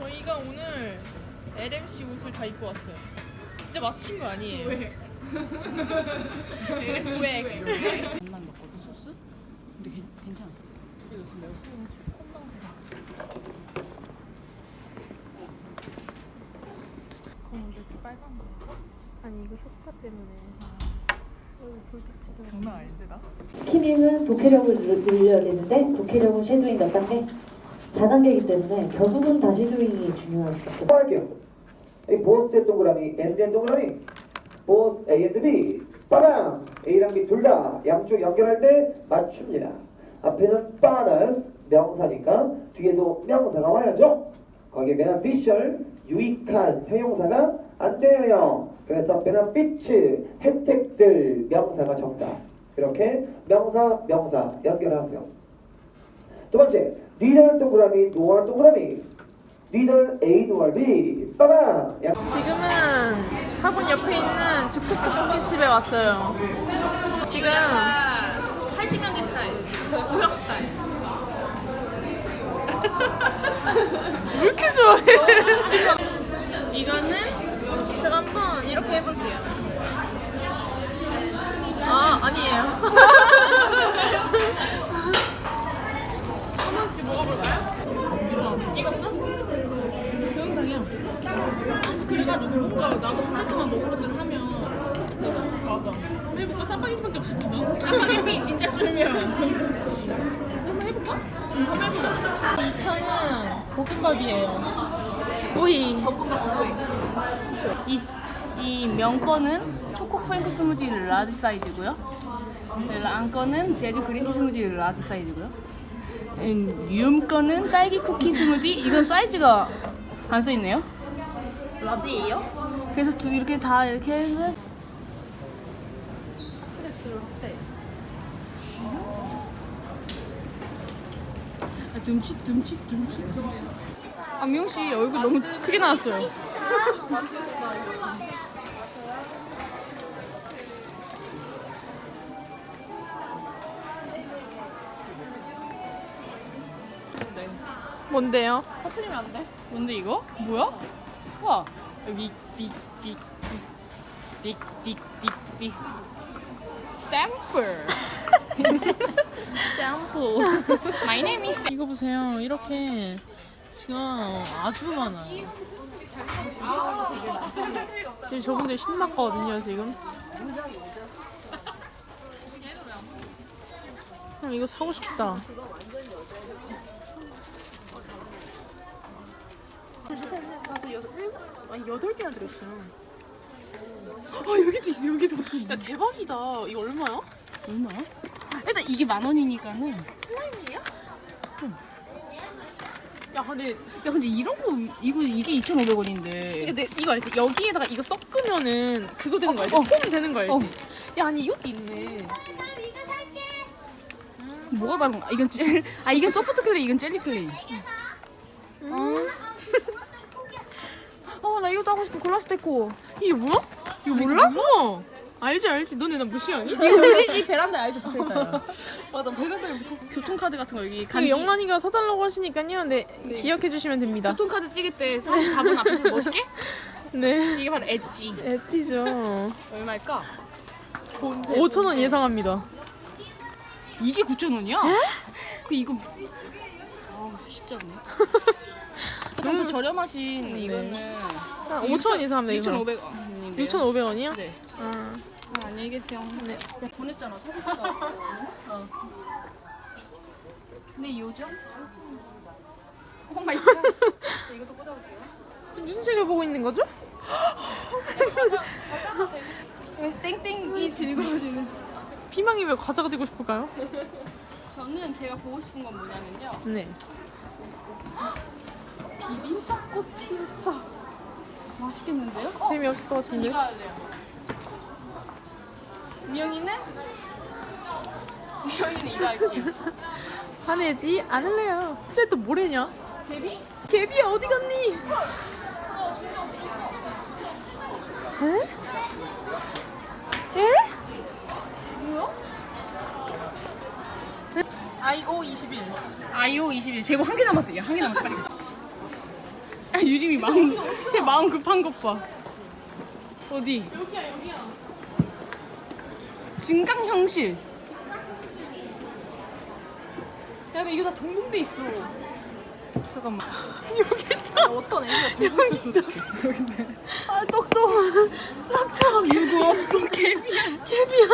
저희가 오늘 LMC 옷을 다 입고 왔어요. 진짜 맞춘 거 아니에요? 왜? 스웩. 반만 넣었거든 소스? 근데 괜, 괜찮았어 이거 지금 내가 쓰는 검은데 빨간 거. 아니 이거 효과 때문에. 볼터치도. 장난 아닌데 나? 스키밍은 독해력을 늘- 늘려야 되는데 독해력은 쉐도잉 몇 단계? 4단계이기 때문에 결국은 다 쉐도잉이 중요할 수 있어요. 할게요. 이 보스의 동그라미, 엔드의 동그라미, 보스 A and B, 빠밤! A랑 B 둘 다 양쪽 연결할 때 맞춥니다. 앞에는 빠너스 명사니까 뒤에도 명사가 와야죠. 거기에 beneficial 유익한 형용사가 안 돼요. 그래서 benefits 혜택들 명사가 정답. 이렇게 명사 명사 연결하세요. 두 번째, 니들 동그라미, 노얼 동그라미. 니들 A, 노얼 B. 빠밤! 양- 지금은 학원 옆에 있는 즉석 떡볶이집에 왔어요. 지금 80년대 스타일, 우혁 스타일. 왜 이렇게 좋아해? 이거는 제가 한번 이렇게 해볼게요. 아 아니에요. 한 번씩 먹어볼까요? 이거부터? 동영상이야. 그래가지고 뭔가 나도 포테토만 먹을 듯 하면 맞아 해볼까? 짜파게티밖에 없어 짜파게티 진짜 쫄면 한번 해볼까? 응 한번 해보자 2천은 볶음밥이에요 오이 볶음밥 오이 이, 이 명거는 초코 프랭크 스무디 라지 사이즈고요 랑 거는 제주 그린티 스무디 라지 사이즈고요 음, 윰 거는 딸기 쿠키 스무디? 이건 사이즈가 안 써있네요? 라지예요? 그래서 두 이렇게 다 이렇게 해서 아, 둠칫 둠칫 둠칫 안경 씨 얼굴 너무 크게 나왔어요 뭔데요? 터트리면 안 돼? 뭔데 이거? 뭐야? 와 여기 띡띡띡띡띡띡띡 샘플 샘플 My name is 이거 보세요 이렇게 지금 아주 많아요 지금 저분들 신났거든요 지금 형 이거 사고 싶다 셋 넷 다섯 여섯 일곱 아니 여덟 개나 들었어요 아 여기도 여기도 야 대박이다 이거 얼마야? 얼마? 일단 이게 만 원이니까는 슬라임이에요? 야 근데 야 근데 이런 거 이거 이게 2,500원인데 이거 내 이거 알지? 여기에다가 이거 섞으면은 그거 되는 거 알지? 어, 어. 폼 되는 거 알지? 어. 야 아니 이것도 있네. 뭐가 다른 거야? 이건 젤, 아 이건 소프트 클레이, 이건 젤리 클레이. 어? 어, 나 이것도 하고 싶어. 골라스테코. 이게 뭐야? 이거 몰라? 몰라. 알지 알지. 너네 나 무시하니? 이거 우리 이 베란다에 아직도 붙어 있다. 맞아 베란다에 붙었어. 교통카드 같은 거 여기 그 영란이가 사달라고 하시니까요. 네, 기억해 주시면 됩니다. 교통카드 찍을 때 사람 답은 앞에서 멋있게? 네. 이게 바로 엣지. 에티죠. 얼마일까? 5천 원 예상합니다. 이게 9,000원이야? 그 이거 아우 쉽지 않네. 좀더 저렴하신 이거는 한 5천 원 예상합니다. 6,500원. 6,500원이요? 네. 아, 아, 안녕히 계세요. 네. 야, 보냈잖아. 사고 싶다. 어. 근데 요즘? 오 마이 갓. 이것도 꽂아볼게요. 지금 무슨 책을 보고 있는 거죠? 땡땡이 즐거워지는. 피망이 왜 과자가 되고 싶을까요? 저는 제가 보고 싶은 건 뭐냐면요. 네. 비빔밥꽃 피우다. 맛있겠는데요? 재미없을 것 같은데. 이거 할래요. 미영이는? 미영이는 이거 할게요. 화내지 않을래요. 쟤 또 뭐래냐? 데뷔? 개비야 어디 갔니? 에? 에? 뭐야? IO 21. 아이오 21 재고 한 개 남았대 야한 개 남았다 빨리 아 유림이 마음 제 마음 급한 것 봐. 어디? 여기야 여기야. 진강형실. 야 근데 이거 다 동봉돼 있어. 잠깐만. 야, 어떤 애기가 들고 있었어. 아 똑똑. 짝짝 누구 없어? 개비야. 개비야.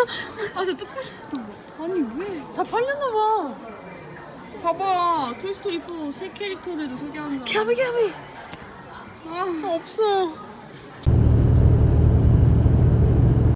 아저 뜯고 싶어. 아니 왜? 다 팔렸나 봐. 봐봐. 토이스토리 4새 캐릭터들도 소개한다. 캐비 캐비. 아 없어.